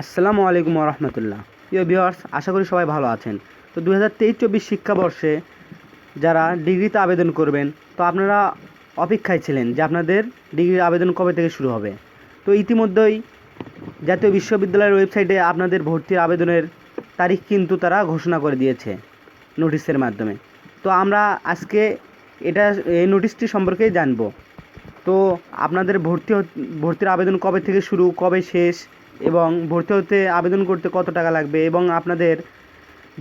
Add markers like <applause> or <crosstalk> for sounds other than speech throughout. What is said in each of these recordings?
আসসালামু আলাইকুম রহমতুল্লাহ প্রিয় ভিউয়ার্স, আশা করি সবাই ভালো আছেন। তো দু হাজার তেইশ চব্বিশ শিক্ষাবর্ষে যারা ডিগ্রিতে আবেদন করবেন, তো আপনারা অপেক্ষায় ছিলেন যে আপনাদের ডিগ্রির আবেদন কবে থেকে শুরু হবে। তো ইতিমধ্যেই জাতীয় বিশ্ববিদ্যালয়ের ওয়েবসাইটে আপনাদের ভর্তির আবেদনের তারিখ কিন্তু তারা ঘোষণা করে দিয়েছে নোটিশের মাধ্যমে। তো আমরা আজকে এটা, এই নোটিশটি সম্পর্কেই জানব। তো আপনাদের ভর্তি ভর্তির আবেদন কবে থেকে শুরু, কবে শেষ এবং ভর্তি হতে আবেদন করতে কত টাকা লাগবে এবং আপনাদের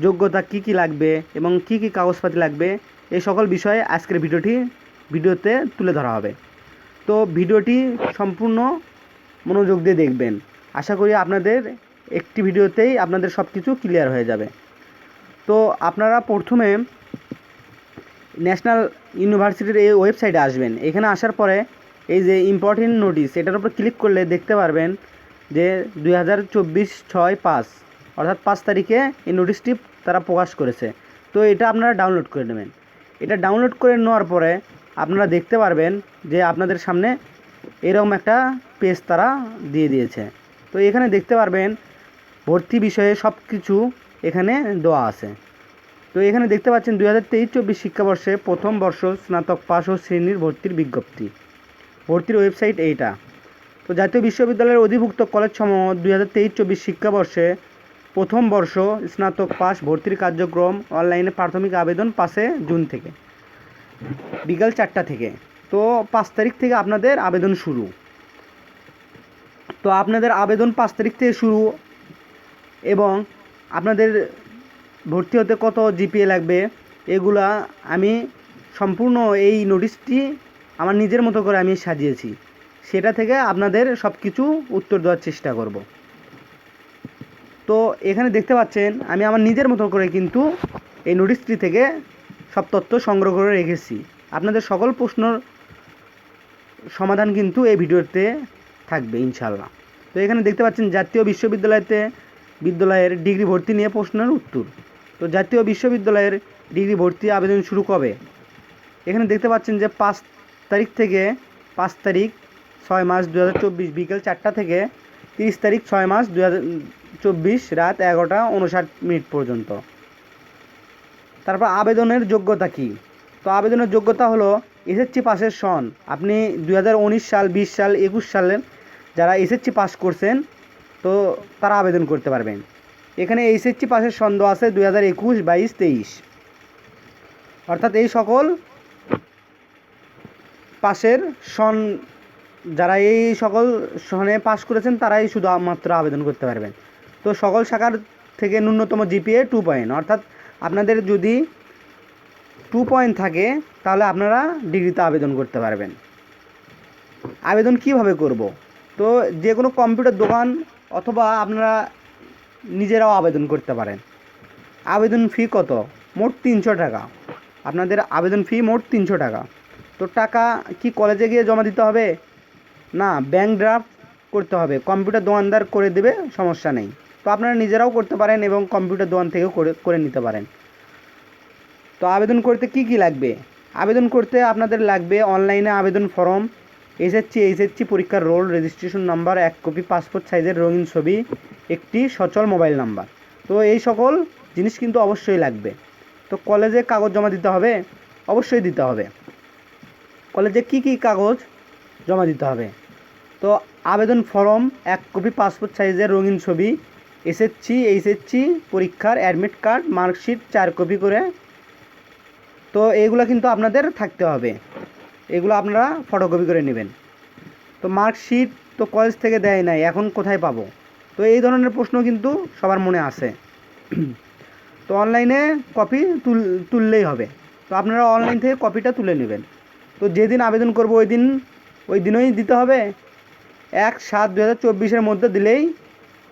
যোগ্যতা কি কি লাগবে এবং কি কি কাগজপাতি লাগবে, এই সকল বিষয়ে আজকের ভিডিওটি ভিডিওতে তুলে ধরা হবে। তো ভিডিওটি সম্পূর্ণ মনোযোগ দিয়ে দেখবেন। আশা করি আপনাদের একটি ভিডিওতেই আপনাদের সব কিছু ক্লিয়ার হয়ে যাবে। তো আপনারা প্রথমে ন্যাশনাল ইউনিভার্সিটির এই ওয়েবসাইটে আসবেন। এখানে আসার পরে এই যে ইম্পর্টেন্ট নোটিশ এটার উপর ক্লিক করলে দেখতে পারবেন যে দুই হাজার চব্বিশ ছয় পাঁচ, অর্থাৎ পাঁচ তারিখে এই নোটিশটি তারা প্রকাশ করেছে। তো এটা আপনারা ডাউনলোড করে নেবেন। এটা ডাউনলোড করে নেওয়ার পরে আপনারা দেখতে পারবেন যে আপনাদের সামনে এরকম একটা পেজ তারা দিয়ে দিয়েছে। তো এখানে দেখতে পারবেন ভর্তি বিষয়ে সব কিছু এখানে দেওয়া আছে। তো এখানে দেখতে পাচ্ছেন দুই হাজার তেইশ চব্বিশ শিক্ষাবর্ষে প্রথম বর্ষ স্নাতক পাশ ও শ্রেণির ভর্তির বিজ্ঞপ্তি। ভর্তির ওয়েবসাইট এইটা। তো জাতীয় বিশ্ববিদ্যালয়ের অধিভুক্ত কলেজ সমূহ দুই হাজার তেইশ চব্বিশ শিক্ষাবর্ষে প্রথম বর্ষ স্নাতক পাস ভর্তির কার্যক্রম অনলাইনে প্রাথমিক আবেদন পাশে জুন থেকে। বিকাল চারটা থেকে। তো পাঁচ তারিখ থেকে আপনাদের আবেদন শুরু। তো আপনাদের আবেদন পাঁচ তারিখ থেকে শুরু এবং আপনাদের ভর্তি হতে কত জিপিএ লাগবে এগুলা আমি সম্পূর্ণ এই নোটিশটি আমার নিজের মতো করে আমি সাজিয়েছি। সেটা থেকে আপনাদের সব কিছু উত্তর দেওয়ার চেষ্টা করব। তো এখানে দেখতে পাচ্ছেন, আমি আমার নিজের মতো করে কিন্তু এই নোটিশটি থেকে সব তথ্য সংগ্রহ করে রেখেছি। আপনাদের সকল প্রশ্নর সমাধান কিন্তু এই ভিডিওতে থাকবে ইনশাল্লাহ তো এখানে দেখতে পাচ্ছেন, জাতীয় বিশ্ববিদ্যালয়তে বিদ্যালয়ের ডিগ্রি ভর্তি নিয়ে প্রশ্নের উত্তর। তো জাতীয় বিশ্ববিদ্যালয়ের ডিগ্রি ভর্তি আবেদন শুরু কবে? এখানে দেখতে পাচ্ছেন যে পাঁচ তারিখ থেকে পাঁচ তারিখ ছয় মাস দু হাজার চব্বিশ বিকেল চারটা থেকে তিরিশ তারিখ ছয় মাস দু হাজার চব্বিশ রাত এগারোটা উনষাট মিনিট পর্যন্ত। তারপর আবেদনের যোগ্যতা কি? তো আবেদনের যোগ্যতা হলো এসএসসি পাসের সন। আপনি দু হাজার উনিশ সাল, বিশ সাল, একুশ সালের যারা এসএসসি পাস করছেন, তো তারা আবেদন করতে পারবেন। এখানে এসএসসি পাসের সন দেওয়া আছে দুই হাজার একুশ, বাইশ, তেইশ। অর্থাৎ এই সকল পাশের সন যারা এই সকল সনে পাস করেছেন, তারাই শুধু মাত্র আবেদন করতে পারবেন। তো সকল শাখার থেকে ন্যূনতম জিপিএ টু পয়েন্ট অর্থাৎ আপনাদের যদি টু পয়েন্ট থাকে, তাহলে আপনারা ডিগ্রিতে আবেদন করতে পারবেন। আবেদন কীভাবে করব? তো যে কোনো কম্পিউটার দোকান অথবা আপনারা নিজেরাও আবেদন করতে পারেন। আবেদন ফি কত? মোট তিনশো টাকা। আপনাদের আবেদন ফি মোট তিনশো টাকা। তো টাকা কি কলেজে গিয়ে জমা দিতে হবে? না ব্যাঙ্ক ড্রাফট করতে হবে। কম্পিউটার দোকানদার করে দেবে, সমস্যা নেই। তো আপনারা নিজেরাও করতে পারেন এবং কম্পিউটার দোকান থেকেও করে করে নিতে পারেন। তো আবেদন করতে কি কি লাগবে? আবেদন করতে আপনাদের লাগবে অনলাইনে আবেদন ফর্ম এসএসসি এইচএসসি পরীক্ষার রোল রেজিস্ট্রেশন নাম্বার এক কপি পাসপোর্ট সাইজের রঙিন ছবি, একটি সচল মোবাইল নাম্বার তো এই সকল জিনিস কিন্তু অবশ্যই লাগবে। তো কলেজে কাগজ জমা দিতে হবে? অবশ্যই দিতে হবে। কলেজে কি কি কাগজ জমা দিতে হবে? তো আবেদন ফর্ম, এক কপি পাসপোর্ট সাইজের রঙিন ছবি এসএসসি এইচএসসি পরীক্ষার অ্যাডমিট কার্ড মার্কশিট চার কপি করে। তো এইগুলো কিন্তু আপনাদের থাকতে হবে। এগুলো আপনারা ফটোকপি করে নেবেন। তো মার্কশিট তো কলেজ থেকে দেয় নাই, এখন কোথায় পাবো? তো এই ধরনের প্রশ্ন কিন্তু সবার মনে আসে <clears throat> তো অনলাইনে কপি তুল, তুললেই হবে। তো আপনারা অনলাইন থেকে কপিটা তুলে নেবেন। তো যেদিন আবেদন করব ওই দিন, ওই দিনই দিতে হবে। এক সাত দু হাজার চব্বিশের মধ্যে দিলেই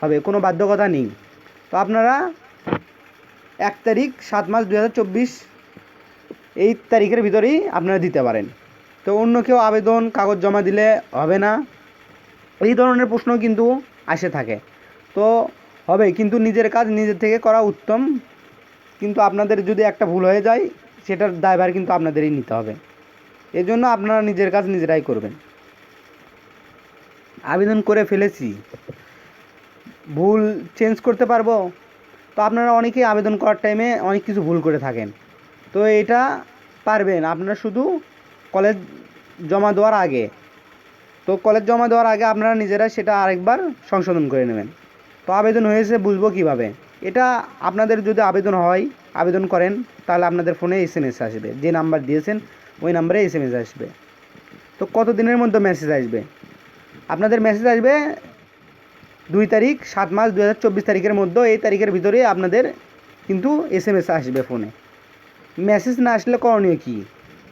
হবে, কোনো বাধ্যকতা নেই। তো আপনারা এক তারিখ সাত মাস দু হাজার চব্বিশ, এই তারিখের ভিতরেই আপনারা দিতে পারেন। তো অন্য কেউ আবেদন, কাগজ জমা দিলে হবে না। এই ধরনের প্রশ্ন কিন্তু আসে থাকে। তো হবে, কিন্তু নিজের কাজ নিজের থেকে করা উত্তম। কিন্তু আপনাদের যদি একটা ভুল হয়ে যায়, সেটার দায়ভার কিন্তু আপনাদেরই নিতে হবে। এজন্য আপনারা নিজের কাজ নিজেরাই করবেন। আবেদন করে ফেলেছি। ভুল চেঞ্জ করতে পারব? তো আপনারা অনেকেই আবেদন করার টাইমে অনেক কিছু ভুল করে থাকেন। তো এটা পারবেন। আপনারা শুধু কলেজ জমা দেওয়ার আগে। তো কলেজ জমা দেওয়ার আগে আপনারা নিজেরা সেটা আরেকবার সংশোধন করে নেবেন। তো আবেদন হয়েছে, বুঝব কীভাবে? এটা আপনাদের যদি আবেদন হয়, আবেদন করেন, তাহলে আপনাদের ফোনে এস এম এস আসবে। যে নাম্বার দিয়েছেন, ওই নাম্বারে এস এম এস আসবে। তো কত দিনের মধ্যে মেসেজ আসবে? আপনাদের মেসেজ আসবে দুই তারিখ, সাত মাস দু হাজার চব্বিশ তারিখের মধ্যে। এই তারিখের ভিতরে আপনাদের কিন্তু এস এম এস আসবে ফোনে মেসেজ না আসলে করণীয় কী?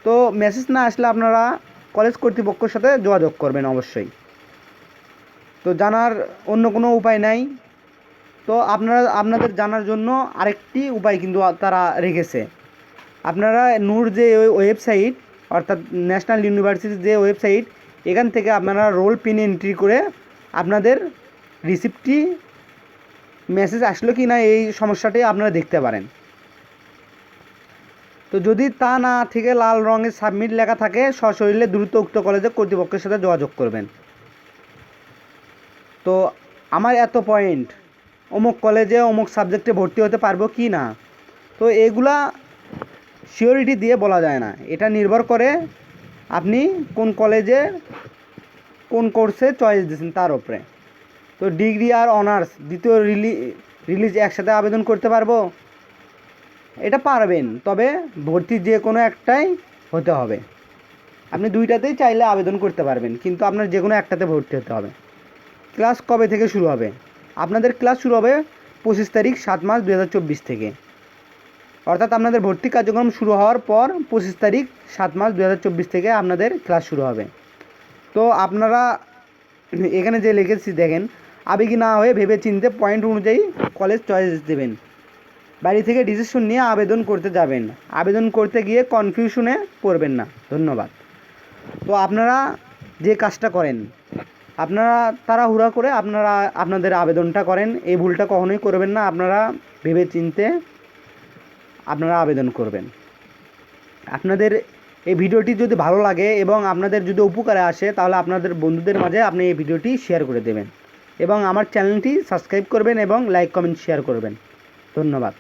তো মেসেজ না আসলে আপনারা কলেজ কর্তৃপক্ষের সাথে যোগাযোগ করবেন অবশ্যই। তো জানার অন্য কোনো উপায় নাই। তো আপনারা, আপনাদের জানার জন্য আরেকটি উপায় কিন্তু তারা রেখেছে। আপনারা নূর যে ওয়েবসাইট, অর্থাৎ ন্যাশনাল ইউনিভার্সিটির যে ওয়েবসাইট এখান থেকে আপনারা রোল পিন এন্ট্রি করে আপনাদের রিসিপ্টটি মেসেজ আসলো কি না এই সমস্যাটি আপনারা দেখতে পারেন। তো যদি তা না থেকে লাল রঙের সাবমিট লেখা থাকে, সশরীরে দ্রুত উক্ত কলেজের কর্তৃপক্ষের সাথে যোগাযোগ করবেন। তো আমার এত পয়েন্ট অমুক কলেজে অমুক সাবজেক্টে ভর্তি হতে পারব কি না? তো এগুলা সিওরিটি দিয়ে বলা যায় না। এটা নির্ভর করে আপনি কোন কলেজে কোন কোর্সে চয়েস দিয়েছেন তার উপরে? তো ডিগ্রি আর অনার্স দ্বিতীয় রিলি রিলিজ একসাথে আবেদন করতে পারব? এটা পারবেন, তবে ভর্তি যে কোনো একটাই হতে হবে। আপনি দুইটাতেই চাইলে আবেদন করতে পারবেন, কিন্তু আপনার যে কোনো একটাতে ভর্তি হতে হবে। ক্লাস কবে থেকে শুরু হবে? আপনাদের ক্লাস শুরু হবে পঁচিশ তারিখ সাত মাস দু হাজার চব্বিশ থেকে। অর্থাৎ আপনাদের ভর্তি কার্যক্রম শুরু হওয়ার পর পঁচিশ তারিখ সাত মাস দু হাজার চব্বিশ থেকে আপনাদের ক্লাস শুরু হবে। তো আপনারা এখানে যে লিখেছি দেখেন, আবেগী না হয়ে ভেবে চিনতে পয়েন্ট অনুযায়ী কলেজ চয়েস দেবেন। বাড়ি থেকে ডিসিশন নিয়ে আবেদন করতে যাবেন। আবেদন করতে গিয়ে কনফিউশনে পড়বেন না। ধন্যবাদ। তো আপনারা যে কাজটা করেন, আপনারা তাড়াহুড়া করে আপনারা আপনাদের আবেদনটা করেন। এই ভুলটা কখনোই করবেন না। আপনারা ভেবে চিনতে আপনারা আবেদন করবেন। আপনাদের এই ভিডিওটি যদি ভালো লাগে এবং আপনাদের যদি উপকারে আসে, তাহলে আপনাদের বন্ধুদের মাঝে আপনি এই ভিডিওটি শেয়ার করে দেবেন এবং আমার চ্যানেলটি সাবস্ক্রাইব করবেন এবং লাইক কমেন্ট শেয়ার করবেন। ধন্যবাদ।